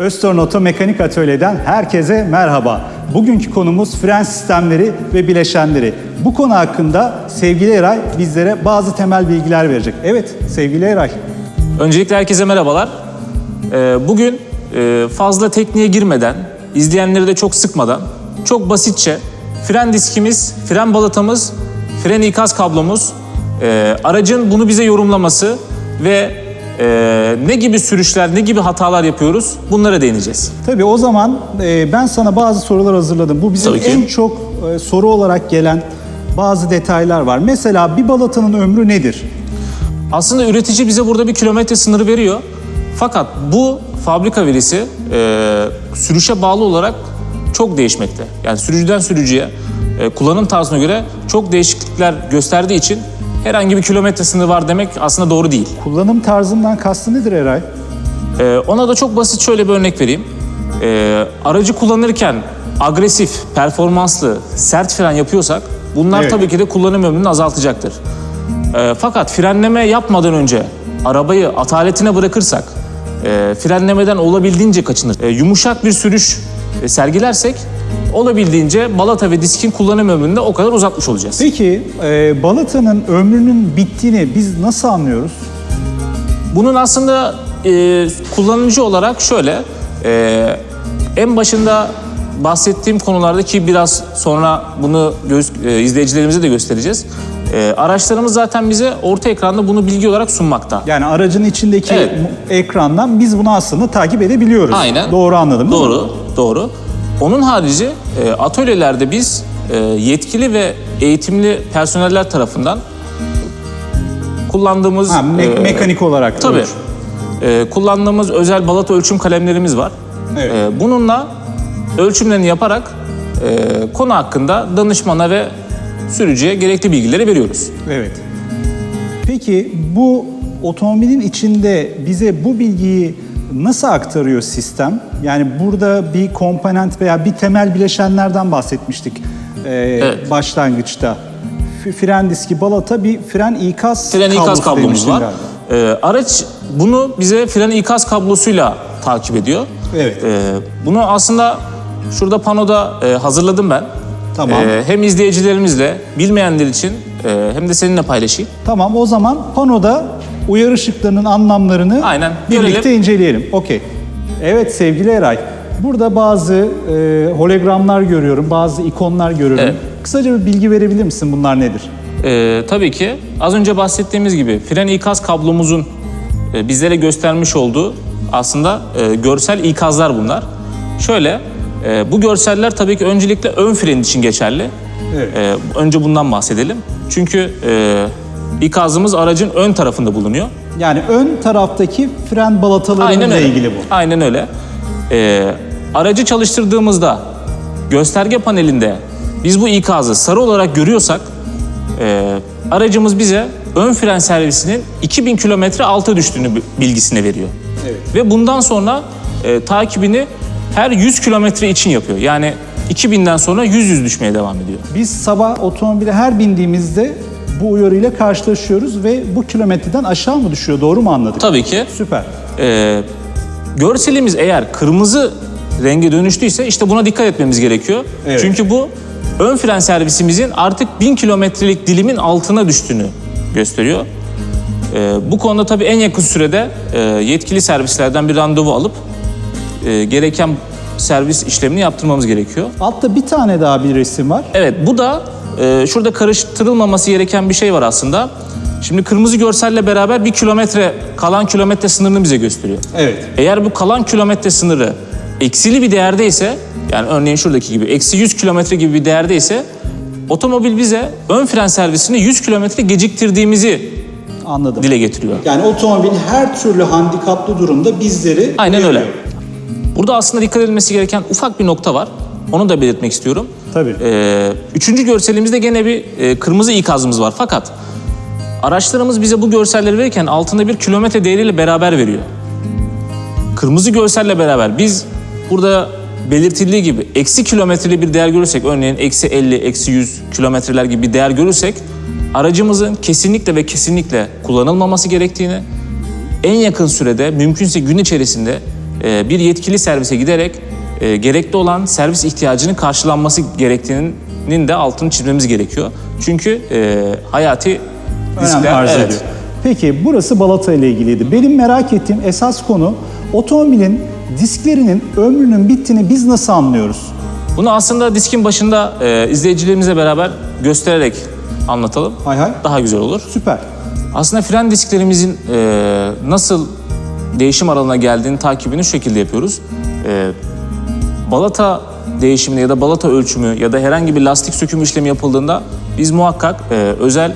Öztorn Oto Mekanik Atölye'den herkese merhaba. Bugünkü konumuz fren sistemleri ve bileşenleri. Bu konu hakkında sevgili Eray bizlere bazı temel bilgiler verecek. Evet sevgili Eray. Öncelikle herkese merhabalar. Ee, Bugün e, fazla tekniğe girmeden, izleyenleri de çok sıkmadan, çok basitçe fren diskimiz, fren balatamız, fren ikaz kablomuz, e, aracın bunu bize yorumlaması ve e, ne gibi sürüşler, ne gibi hatalar yapıyoruz bunlara değineceğiz. Tabii o zaman e, ben sana bazı sorular hazırladım. Bu bizim Tabii ki. en çok e, soru olarak gelen bazı detaylar var. Mesela bir balatanın ömrü nedir? Aslında üretici bize burada bir kilometre sınırı veriyor. Fakat bu fabrika verisi e, sürüşe bağlı olarak çok değişmekte. Yani sürücüden sürücüye e, kullanım tarzına göre çok değişiklikler gösterdiği için herhangi bir kilometre sınırı var demek aslında doğru değil. Kullanım tarzından kastı nedir Eray? E, ona da çok basit şöyle bir örnek vereyim. E, aracı kullanırken agresif, performanslı, sert fren yapıyorsak bunlar Evet. tabii ki de kullanım ömrünü azaltacaktır. E, fakat frenleme yapmadan önce arabayı ataletine bırakırsak, e, frenlemeden olabildiğince kaçınır. E, yumuşak bir sürüş e, sergilersek olabildiğince balata ve diskin kullanım ömrünü de o kadar uzatmış olacağız. Peki e, balatanın ömrünün bittiğini biz nasıl anlıyoruz? Bunun aslında e, kullanıcı olarak şöyle, e, en başında bahsettiğim konularda ki biraz sonra bunu göz, e, izleyicilerimize de göstereceğiz. E, araçlarımız zaten bize orta ekranda bunu bilgi olarak sunmakta. Yani aracın içindeki Evet. ekrandan biz bunu aslında takip edebiliyoruz. Aynen. Doğru anladım değil mi? Doğru, doğru. Onun harici e, atölyelerde biz e, yetkili ve eğitimli personeller tarafından kullandığımız... Ha, me- e, mekanik olarak. Tabii. ölç. Ee, kullandığımız özel balata ölçüm kalemlerimiz var. Evet. Bununla ölçümlerini yaparak e, konu hakkında danışmana ve sürücüye gerekli bilgileri veriyoruz. Evet. Peki bu otomobilin içinde bize bu bilgiyi nasıl aktarıyor sistem? Yani burada bir komponent veya bir temel bileşenlerden bahsetmiştik e, Evet. başlangıçta. Fren diski, balata, bir fren ikaz Fren ikaz kablosu kablomuz demiştin var. galiba. Ee, araç bunu bize fren ikaz kablosuyla takip ediyor. Evet. Ee, bunu aslında şurada panoda e, hazırladım ben. Tamam. Ee, hem izleyicilerimizle, bilmeyenler için e, hem de seninle paylaşayım. Tamam o zaman panoda uyarı ışıklarının anlamlarını Aynen, birlikte görelim. inceleyelim. Okey. Evet sevgili Eray. Burada bazı e, hologramlar görüyorum, bazı ikonlar görüyorum. Evet. Kısaca bir bilgi verebilir misin bunlar nedir? Ee, tabii ki az önce bahsettiğimiz gibi fren ikaz kablomuzun e, bizlere göstermiş olduğu aslında e, görsel ikazlar bunlar. Şöyle, e, bu görseller tabii ki öncelikle ön fren için geçerli. Evet. E, önce bundan bahsedelim. Çünkü e, ikazımız aracın ön tarafında bulunuyor. Yani ön taraftaki fren balatalarıyla ilgili bu. Aynen öyle. Ee, aracı çalıştırdığımızda gösterge panelinde biz bu ikazı sarı olarak görüyorsak e, aracımız bize ön fren servisinin 2000 kilometre alta düştüğünü bi- bilgisini veriyor. Evet. Ve bundan sonra e, takibini her 100 kilometre için yapıyor. Yani 2000'den sonra 100-100 düşmeye devam ediyor. Biz sabah otomobile her bindiğimizde bu uyarıyla karşılaşıyoruz ve bu kilometreden aşağı mı düşüyor? Doğru mu anladık? Tabii ki Süper. Ee, görselimiz eğer kırmızı renge dönüştüyse işte buna dikkat etmemiz gerekiyor. Evet. Çünkü bu ön fren servisimizin artık 1000 kilometrelik dilimin altına düştüğünü gösteriyor. Ee, bu konuda tabii en yakın sürede e, yetkili servislerden bir randevu alıp e, gereken servis işlemini yaptırmamız gerekiyor. Altta bir tane daha bir resim var. Evet bu da e, şurada karıştırılmaması gereken bir şey var aslında. Şimdi kırmızı görselle beraber bir kilometre kalan kilometre sınırını bize gösteriyor. Evet. Eğer bu kalan kilometre sınırı eksili bir değerdeyse, yani örneğin şuradaki gibi eksi 100 kilometre gibi bir değerdeyse, otomobil bize ön fren servisini 100 kilometre geciktirdiğimizi Anladım. dile getiriyor. Yani otomobil her türlü handikaplı durumda bizleri Aynen öyle. uyarıyor. Burada aslında dikkat edilmesi gereken ufak bir nokta var. Onu da belirtmek istiyorum. Tabii. Ee, üçüncü görselimizde gene bir e, kırmızı ikazımız var. Fakat araçlarımız bize bu görselleri verirken altında bir kilometre değeriyle beraber veriyor. Kırmızı görselle beraber biz burada belirtildiği gibi eksi kilometreli bir değer görürsek örneğin eksi 50, eksi 100 kilometreler gibi bir değer görürsek aracımızın kesinlikle ve kesinlikle kullanılmaması gerektiğini en yakın sürede mümkünse gün içerisinde e, bir yetkili servise giderek e, gerekli olan servis ihtiyacının karşılanması gerektiğinin de altını çizmemiz gerekiyor. Çünkü e, hayati riskler- arz evet. ediyor. Peki burası balata ile ilgiliydi. Benim merak ettiğim esas konu otomobilin disklerinin ömrünün bittiğini biz nasıl anlıyoruz? Bunu aslında diskin başında e, izleyicilerimizle beraber göstererek anlatalım. Hay hay. Daha güzel olur. Süper. Aslında fren disklerimizin e, nasıl değişim aralığına geldiğini takibini şu şekilde yapıyoruz. E, balata değişimini ya da balata ölçümü ya da herhangi bir lastik söküm işlemi yapıldığında biz muhakkak e, özel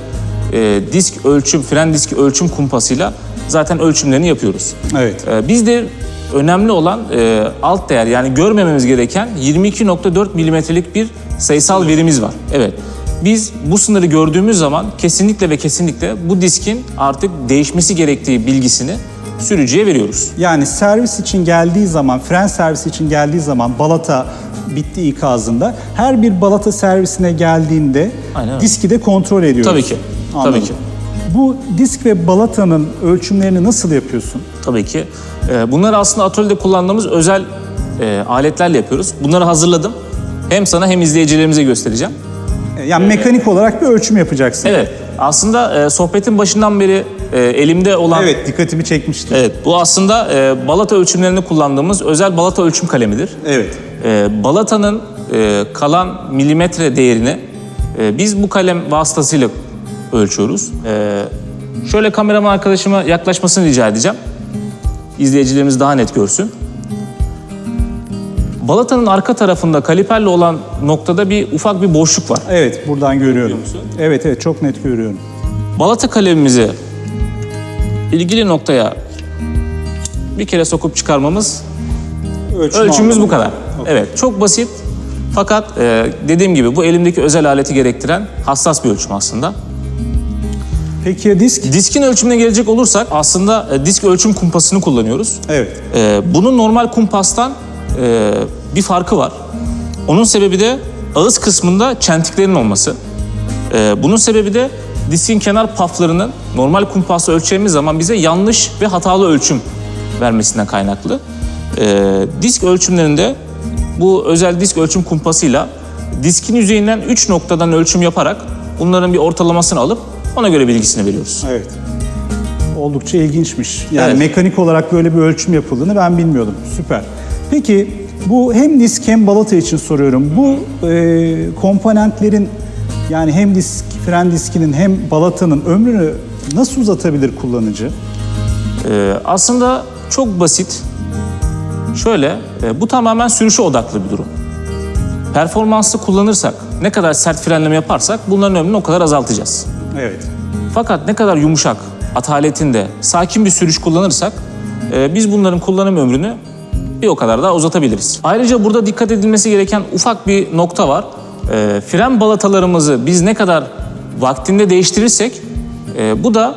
e, disk ölçüm, fren diski ölçüm kumpasıyla zaten ölçümlerini yapıyoruz. Evet. E, bizde önemli olan e, alt değer yani görmememiz gereken 22.4 milimetrelik bir sayısal verimiz var. Evet. Biz bu sınırı gördüğümüz zaman kesinlikle ve kesinlikle bu diskin artık değişmesi gerektiği bilgisini sürücüye veriyoruz. Yani servis için geldiği zaman, fren servisi için geldiği zaman balata bitti ikazında her bir balata servisine geldiğinde Aynen diski de kontrol ediyoruz. Tabii ki, Anladım. tabii ki. Bu disk ve balatanın ölçümlerini nasıl yapıyorsun? Tabii ki. E, bunları aslında atölyede kullandığımız özel e, aletlerle yapıyoruz. Bunları hazırladım. Hem sana hem izleyicilerimize göstereceğim. E, Yani mekanik olarak bir ölçüm yapacaksın. Evet. Aslında e, sohbetin başından beri e, elimde olan Evet, dikkatimi çekmişti. Evet, bu aslında e, balata ölçümlerinde kullandığımız özel balata ölçüm kalemidir. Evet. E, balatanın e, kalan milimetre değerini e, biz bu kalem vasıtasıyla ölçüyoruz. E, şöyle kameraman arkadaşıma yaklaşmasını rica edeceğim. İzleyicilerimiz daha net görsün. Balatanın arka tarafında kaliperle olan noktada bir ufak bir boşluk var. Evet, buradan görüyorum. Evet, evet, çok net görüyorum. Balata kalemimizi ilgili noktaya bir kere sokup çıkarmamız Ölçüm Ölçümümüz anlamında. bu kadar. Evet, çok basit. Fakat e, dediğim gibi bu elimdeki özel aleti gerektiren hassas bir ölçüm aslında. Peki ya disk? Diskin ölçümüne gelecek olursak aslında e, disk ölçüm kumpasını kullanıyoruz. Evet. E, bunun normal kumpastan e, bir farkı var. Onun sebebi de ağız kısmında çentiklerin olması. E, bunun sebebi de diskin kenar paflarının normal kumpasla ölçeceğimiz zaman bize yanlış ve hatalı ölçüm vermesinden kaynaklı. E, disk ölçümlerinde bu özel disk ölçüm kumpasıyla diskin yüzeyinden 3 noktadan ölçüm yaparak bunların bir ortalamasını alıp ona göre bilgisini veriyoruz. Evet. Oldukça ilginçmiş. Yani Evet. mekanik olarak böyle bir ölçüm yapıldığını ben bilmiyordum. Süper. Peki bu hem disk hem balata için soruyorum. Bu e, komponentlerin yani hem disk, fren diskinin hem balatanın ömrünü nasıl uzatabilir kullanıcı? Ee, aslında çok basit. Şöyle, e, bu tamamen sürüşe odaklı bir durum. Performanslı kullanırsak, ne kadar sert frenleme yaparsak bunların ömrünü o kadar azaltacağız. Evet. Fakat ne kadar yumuşak, ataletinde, sakin bir sürüş kullanırsak e, biz bunların kullanım ömrünü bir o kadar daha uzatabiliriz. Ayrıca burada dikkat edilmesi gereken ufak bir nokta var. E, fren balatalarımızı biz ne kadar vaktinde değiştirirsek e, bu da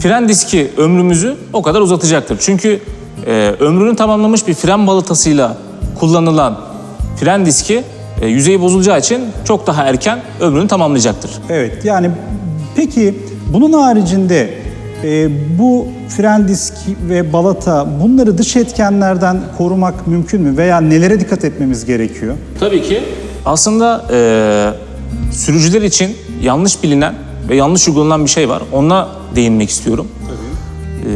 fren diski ömrümüzü o kadar uzatacaktır. Çünkü e, ömrünü tamamlamış bir fren balatasıyla kullanılan fren diski e, yüzeyi bozulacağı için çok daha erken ömrünü tamamlayacaktır. Evet yani peki bunun haricinde e, bu fren disk ve balata bunları dış etkenlerden korumak mümkün mü? Veya nelere dikkat etmemiz gerekiyor? Tabii ki. Aslında e, sürücüler için yanlış bilinen ve yanlış uygulanan bir şey var. Ona değinmek istiyorum. E,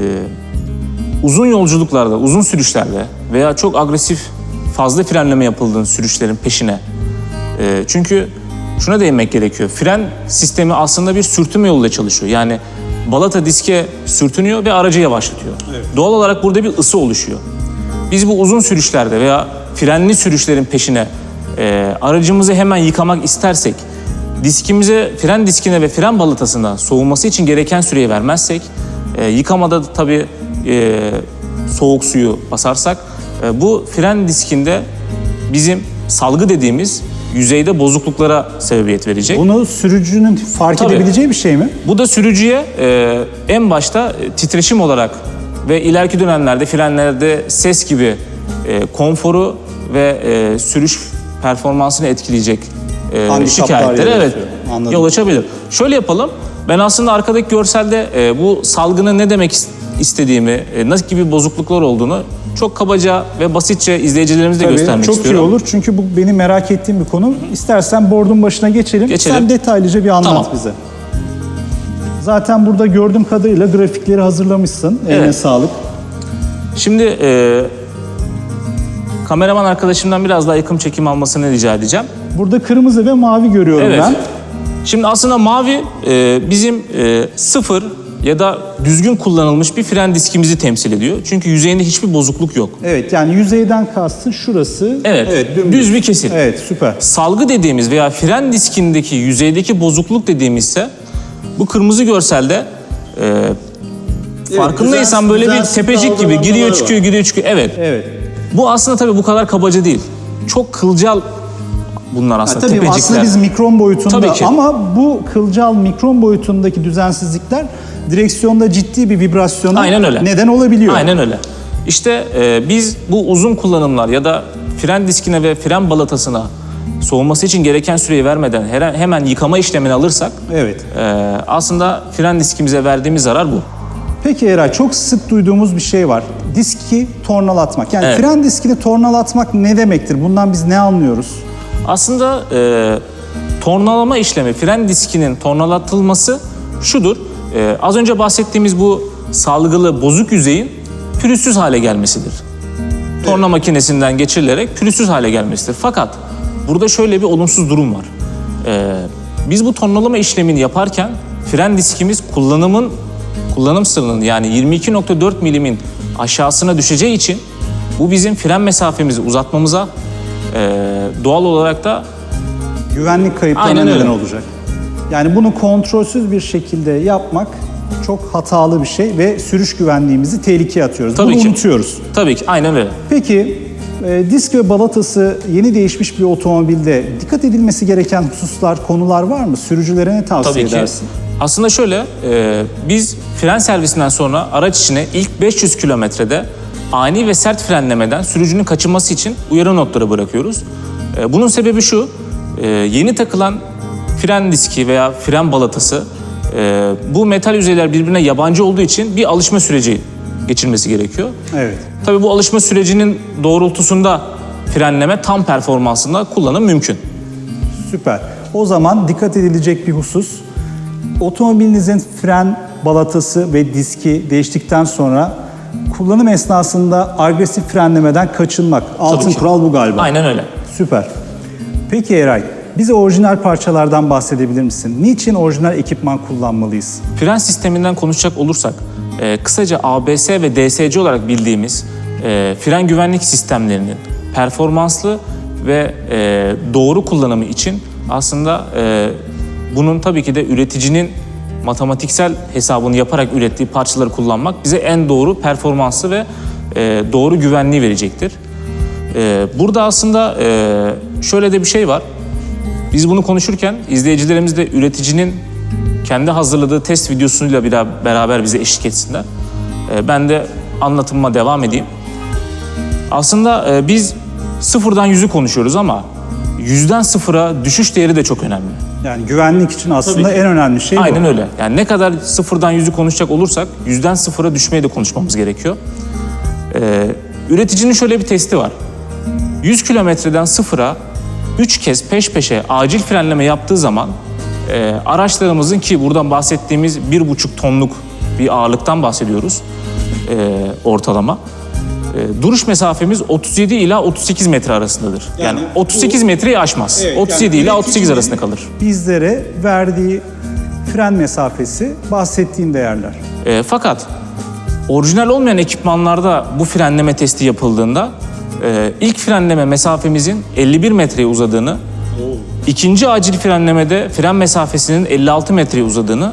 uzun yolculuklarda, uzun sürüşlerde veya çok agresif fazla frenleme yapıldığın sürüşlerin peşine. E, çünkü şuna değinmek gerekiyor. Fren sistemi aslında bir sürtünme yoluyla çalışıyor. Yani balata diske sürtünüyor ve aracı yavaşlatıyor. Doğal olarak burada bir ısı oluşuyor. Biz bu uzun sürüşlerde veya frenli sürüşlerin peşine e, aracımızı hemen yıkamak istersek, diskimize, fren diskine ve fren balatasına soğuması için gereken süreyi vermezsek, e, yıkamada da tabii e, soğuk suyu basarsak, e, bu fren diskinde bizim salgı dediğimiz yüzeyde bozukluklara sebebiyet verecek. Bunu sürücünün fark Tabii. edebileceği bir şey mi? Bu da sürücüye e, en başta e, titreşim olarak ve ileriki dönemlerde frenlerde ses gibi e, konforu ve e, sürüş performansını etkileyecek e, Handikaplar şikayetleri evet. Anladım. yol açabilir. Şöyle yapalım. Ben aslında arkadaki görselde e, bu salgının ne demek is- istediğimi, e, nasıl gibi bozukluklar olduğunu çok kabaca ve basitçe izleyicilerimize Tabii, göstermek çok istiyorum. iyi olur çünkü bu benim merak ettiğim bir konu. İstersen bordun başına geçelim. Geçelim. Sen detaylıca bir anlat Tamam. bize. Zaten burada gördüğüm kadarıyla grafikleri hazırlamışsın. Eline Evet. sağlık. Şimdi e, kameraman arkadaşımdan biraz daha yakın çekim almasını rica edeceğim. Burada kırmızı ve mavi görüyorum Evet. ben. Şimdi aslında mavi e, bizim e, sıfır ya da düzgün kullanılmış bir fren diskimizi temsil ediyor. Çünkü yüzeyinde hiçbir bozukluk yok. Evet yani yüzeyden kastı şurası. Evet, dümdüz. düz bir kesim. Evet süper. Salgı dediğimiz veya fren diskindeki yüzeydeki bozukluk dediğimizse bu kırmızı görselde e, farkındaysan düzensiz- böyle bir düzensiz tepecik gibi dalgalanmalar giriyor var. çıkıyor giriyor çıkıyor. Evet. Evet. Bu aslında tabii bu kadar kabaca değil. Çok kılcal bunlar Ha, aslında tabii tepecikler. aslında biz mikron boyutunda ama bu kılcal mikron boyutundaki düzensizlikler direksiyonda ciddi bir vibrasyona Aynen öyle. neden olabiliyor. Aynen öyle. İşte e, biz bu uzun kullanımlar ya da fren diskine ve fren balatasına soğuması için gereken süreyi vermeden hemen yıkama işlemini alırsak Evet. e, aslında fren diskimize verdiğimiz zarar bu. Peki Eray çok sık duyduğumuz bir şey var. Diski tornalatmak. Yani Evet. fren diskini tornalatmak ne demektir? Bundan biz ne anlıyoruz? Aslında e, tornalama işlemi, fren diskinin tornalatılması şudur. E, az önce bahsettiğimiz bu salgılı bozuk yüzeyin pürüzsüz hale gelmesidir. Torna makinesinden geçirilerek pürüzsüz hale gelmesidir. Fakat burada şöyle bir olumsuz durum var. E, biz bu tornalama işlemini yaparken fren diskimiz kullanımın kullanım sınırının yani 22.4 milimin aşağısına düşeceği için bu bizim fren mesafemizi uzatmamıza e, doğal olarak da Güvenlik kayıplarına Aynen neden olacak. Yani bunu kontrolsüz bir şekilde yapmak çok hatalı bir şey ve sürüş güvenliğimizi tehlikeye atıyoruz. Tabii Bunu ki. unutuyoruz. tabii ki aynen öyle. Peki e, disk ve balatası yeni değişmiş bir otomobilde dikkat edilmesi gereken hususlar, konular var mı? Sürücülere ne tavsiye Tabii ki. edersin? Aslında şöyle, e, biz fren servisinden sonra araç içine ilk 500 kilometrede ani ve sert frenlemeden sürücünün kaçınması için uyarı notları bırakıyoruz. E, bunun sebebi şu, e, yeni takılan fren diski veya fren balatası e, bu metal yüzeyler birbirine yabancı olduğu için bir alışma süreci geçirmesi gerekiyor. Evet. Tabii bu alışma sürecinin doğrultusunda frenleme tam performansında kullanım mümkün. Süper. O zaman dikkat edilecek bir husus. Otomobilinizin fren balatası ve diski değiştikten sonra kullanım esnasında agresif frenlemeden kaçınmak. Altın kural bu galiba. Aynen öyle. Süper. Peki Eray, bize orijinal parçalardan bahsedebilir misin? Niçin orijinal ekipman kullanmalıyız? Fren sisteminden konuşacak olursak, e, kısaca ABS ve DSC olarak bildiğimiz e, fren güvenlik sistemlerinin performanslı ve e, doğru kullanımı için aslında e, bunun tabii ki de üreticinin matematiksel hesabını yaparak ürettiği parçaları kullanmak bize en doğru performanslı ve e, doğru güvenliği verecektir. E, burada aslında e, şöyle de bir şey var. Biz bunu konuşurken izleyicilerimiz de üreticinin kendi hazırladığı test videosuyla bir beraber bize eşlik etsinler. Ee, Ben de anlatımıma devam edeyim. Aslında e, biz sıfırdan yüzü konuşuyoruz ama yüzden sıfıra düşüş değeri de çok önemli. Yani güvenlik için aslında Tabii en önemli şey Aynen bu. öyle. Yani ne kadar sıfırdan yüzü konuşacak olursak yüzden sıfıra düşmeyi de konuşmamız gerekiyor. Ee, üreticinin şöyle bir testi var. 100 kilometreden sıfıra 3 kez peş peşe acil frenleme yaptığı zaman e, araçlarımızın ki buradan bahsettiğimiz 1,5 tonluk bir ağırlıktan bahsediyoruz e, ortalama. E, duruş mesafemiz 37 ila 38 metre arasındadır. Yani, Yani 38 metreyi aşmaz. Evet, 37 yani ila 38 üreticinin arasında kalır. Bizlere verdiği fren mesafesi bahsettiğin değerler. E, fakat orijinal olmayan ekipmanlarda bu frenleme testi yapıldığında e, ilk frenleme mesafemizin 51 metreye uzadığını, ikinci acil frenlemede fren mesafesinin 56 metreye uzadığını,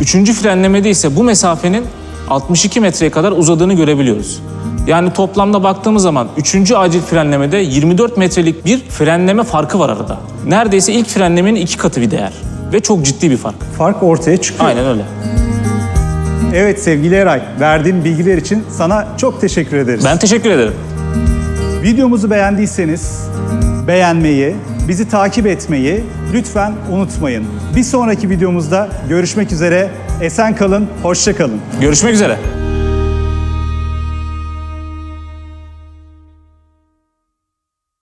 üçüncü frenlemede ise bu mesafenin 62 metreye kadar uzadığını görebiliyoruz. Yani toplamda baktığımız zaman üçüncü acil frenlemede 24 metrelik bir frenleme farkı var arada. Neredeyse ilk frenlemenin iki katı bir değer ve çok ciddi bir fark. Fark ortaya çıkıyor. Aynen öyle. Evet sevgili Eray, verdiğin bilgiler için sana çok teşekkür ederiz. Ben teşekkür ederim. Videomuzu beğendiyseniz beğenmeyi, bizi takip etmeyi lütfen unutmayın. Bir sonraki videomuzda görüşmek üzere. Esen kalın, hoşça kalın. Görüşmek üzere.